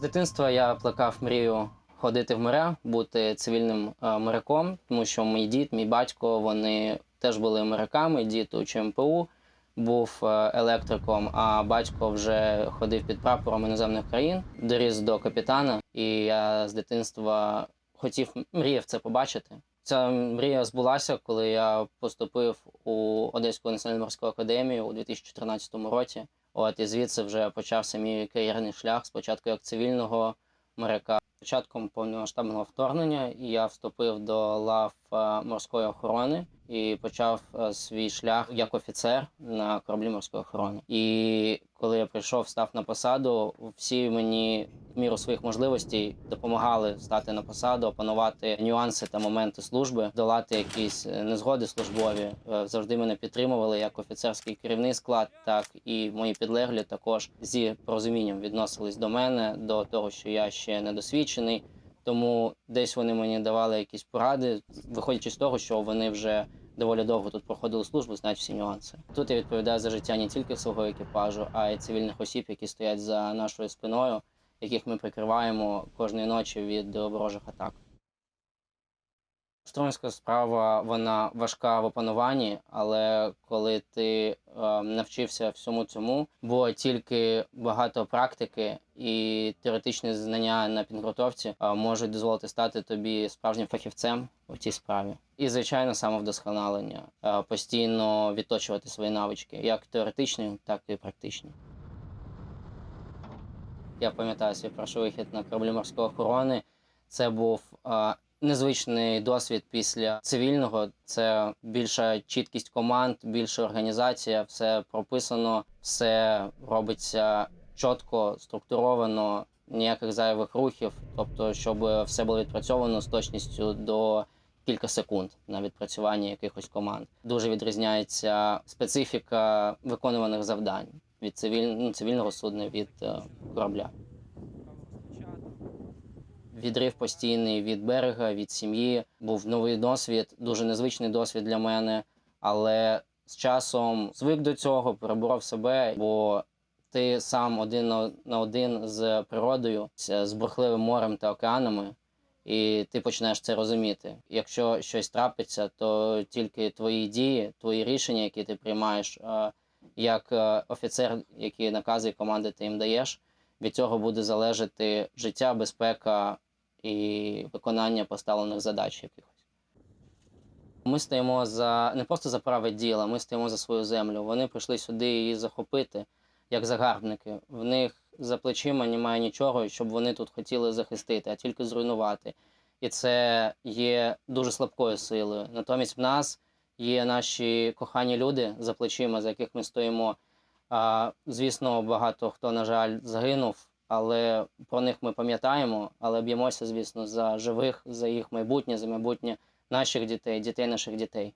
дитинства я плекав мрію ходити в моря, бути цивільним е, моряком, тому що мій дід, мій батько, вони теж були моряками. Дід у ЧМПУ був е, електриком, а батько вже ходив під прапором іноземних країн, доріс до капітана. І я з дитинства хотів мріяв це побачити. Ця мрія збулася, коли я поступив у Одеську національну морську академію у 2014 році. От і звідси вже почався мій кар'єрний шлях. Спочатку як цивільного моряка. Початком повномасштабного вторгнення я вступив до лав е, морської охорони і почав е, свій шлях як офіцер на кораблі морської охорони. І коли я прийшов, став на посаду, всі мені міру своїх можливостей допомагали стати на посаду, опанувати нюанси та моменти служби, долати якісь е, незгоди службові. Е, Завжди мене підтримували як офіцерський керівний склад, так і мої підлеглі також зі порозумінням відносились до мене, до того, що я ще недосвідчений. Тому десь вони мені давали якісь поради, виходячи з того, що вони вже доволі довго тут проходили службу, знають всі нюанси. Тут я відповідаю за життя не тільки свого екіпажу, а й цивільних осіб, які стоять за нашою спиною, яких ми прикриваємо кожної ночі від ворожих атак. Штурманська справа вона важка в опануванні, але коли ти е, навчився всьому цьому, було тільки багато практики і теоретичні знання на підготовці е, можуть дозволити стати тобі справжнім фахівцем у цій справі. І звичайно, самовдосконалення, е, постійно відточувати свої навички, як теоретичні, так і практичні. Я пам'ятаю свій перший вихід на кораблі морської охорони. Це був е, незвичний досвід після цивільного. Це більша чіткість команд, більша організація, все прописано, все робиться чітко, структуровано, ніяких зайвих рухів. Тобто, щоб все було відпрацьовано з точністю до кілька секунд на відпрацювання якихось команд. Дуже відрізняється специфіка виконуваних завдань від цивіль... ну, цивільного судна від е, корабля. Відрив постійний від берега, від сім'ї. Був новий досвід, дуже незвичний досвід для мене. Але з часом звик до цього, переборов себе, бо ти сам один на- один з природою, з з бурхливим морем та океанами, і ти починаєш це розуміти. Якщо щось трапиться, то тільки твої дії, твої рішення, які ти приймаєш, е, як е, офіцер, які накази і команди ти їм даєш, від цього буде залежати життя, безпека і виконання поставлених задач якихось. Ми стоїмо за не просто за праве діло, ми стоїмо за свою землю. Вони прийшли сюди її захопити як загарбники. В них за плечима немає нічого, щоб вони тут хотіли захистити, а тільки зруйнувати. І це є дуже слабкою силою. Натомість в нас є наші кохані люди за плечима, за яких ми стоїмо. Звісно, багато хто, на жаль, загинув, але про них ми пам'ятаємо, але б'ємося, звісно, за живих, за їх майбутнє, за майбутнє наших дітей, дітей наших дітей.